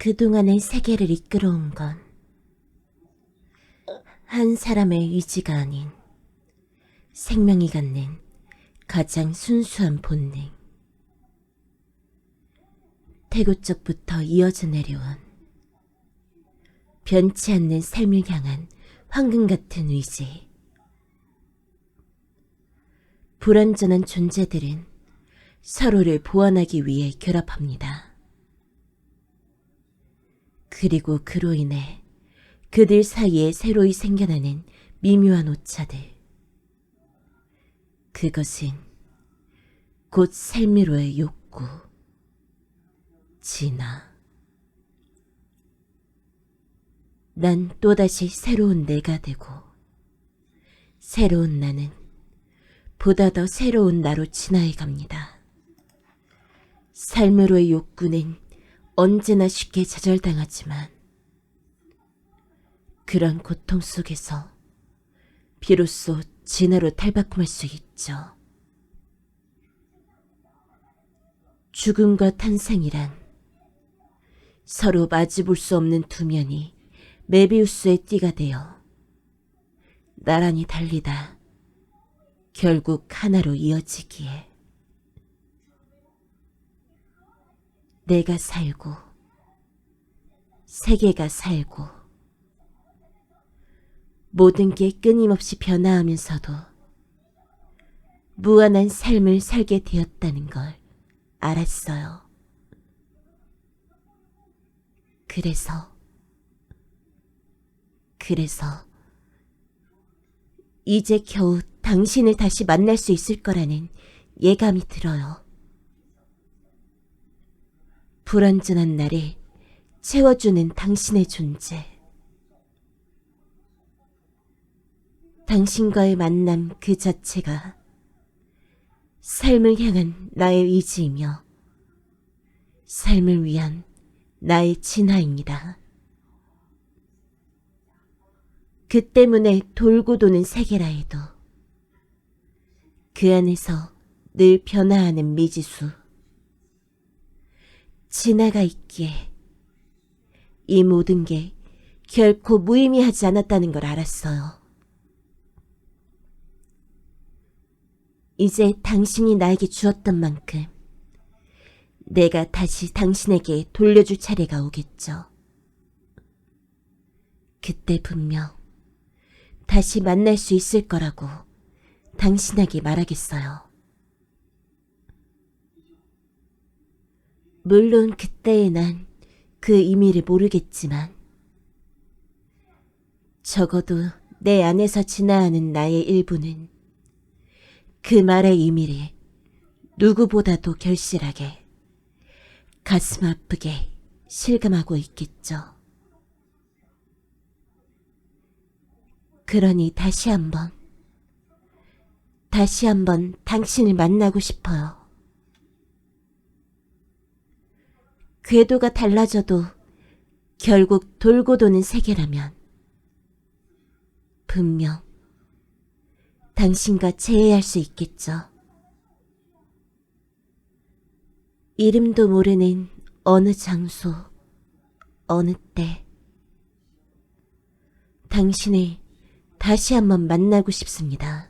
그동안의 세계를 이끌어온 건 한 사람의 의지가 아닌 생명이 갖는 가장 순수한 본능. 태고 쪽부터 이어져 내려온 변치 않는 삶을 향한 황금 같은 의지. 불완전한 존재들은 서로를 보완하기 위해 결합합니다. 그리고 그로 인해 그들 사이에 새로이 생겨나는 미묘한 오차들. 그것은 곧 삶으로의 욕구, 진화. 난 또다시 새로운 내가 되고, 새로운 나는 보다 더 새로운 나로 진화해 갑니다. 삶으로의 욕구는 언제나 쉽게 좌절당하지만, 그런 고통 속에서 비로소 진화로 탈바꿈할 수 있죠. 죽음과 탄생이란 서로 마주볼 수 없는 두 면이 메비우스의 띠가 되어 나란히 달리다 결국 하나로 이어지기에 내가 살고 세계가 살고 모든 게 끊임없이 변화하면서도 무한한 삶을 살게 되었다는 걸 알았어요. 그래서, 그래서, 이제 겨우 당신을 다시 만날 수 있을 거라는 예감이 들어요. 불완전한 나를 채워주는 당신의 존재. 당신과의 만남 그 자체가 삶을 향한 나의 의지이며 삶을 위한 나의 진화입니다. 그 때문에 돌고 도는 세계라 해도 그 안에서 늘 변화하는 미지수 진화가 있기에 이 모든 게 결코 무의미하지 않았다는 걸 알았어요. 이제 당신이 나에게 주었던 만큼 내가 다시 당신에게 돌려줄 차례가 오겠죠. 그때 분명 다시 만날 수 있을 거라고 당신에게 말하겠어요. 물론 그때의 난 그 의미를 모르겠지만 적어도 내 안에서 진화하는 나의 일부는 그 말의 의미를 누구보다도 결실하게 가슴 아프게 실감하고 있겠죠. 그러니 다시 한번, 다시 한번 당신을 만나고 싶어요. 궤도가 달라져도 결국 돌고 도는 세계라면 분명 당신과 재회할 수 있겠죠. 이름도 모르는 어느 장소, 어느 때, 당신을 다시 한번 만나고 싶습니다.